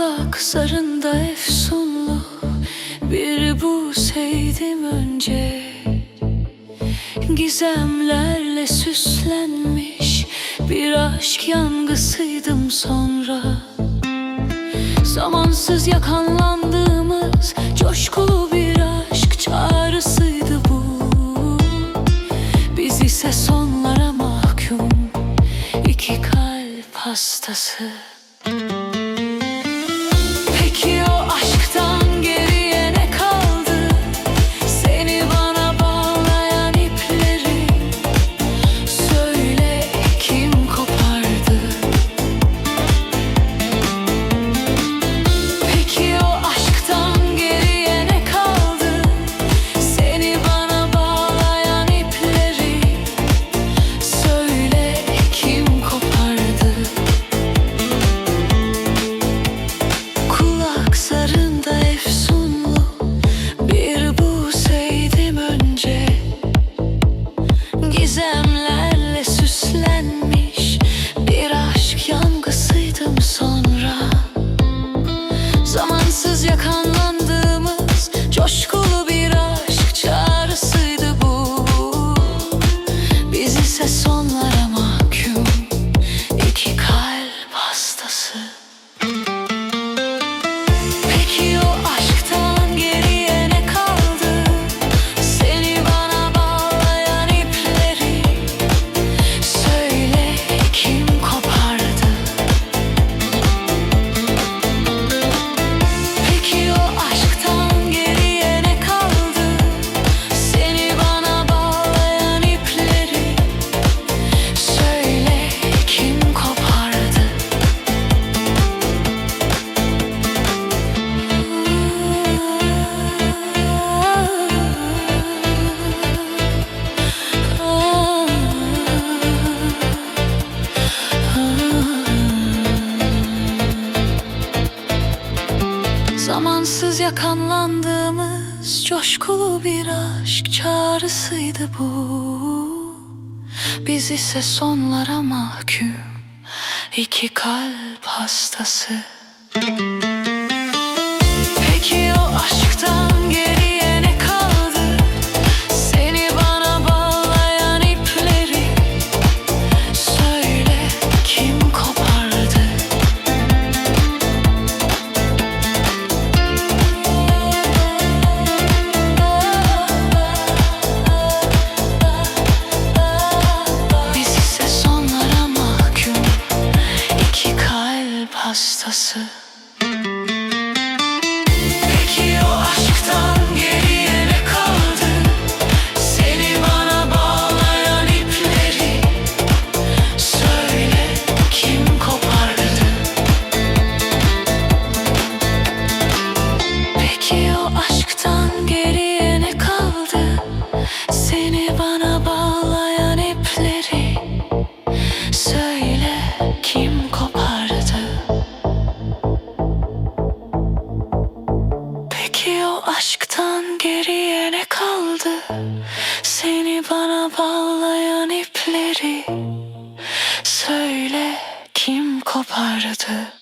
Çolak sarında efsunlu. Bir buseydim önce. Gizemlerle süslenmiş Bir aşk yangısıydım sonra. Zamansız yakanlandığımız Coşkulu bir aşk çağrısıydı bu. Biz ise sonlara mahkum. İki kalp hastası. Sınırsız yakanlandığımız coşkulu bir aşk çağrısıydı bu. Biz ise sonlara mahkum iki kalp hastası. Müzik Aşktan geriye ne kaldı? Seni bana bağlayan ipleri Söyle kim kopardı?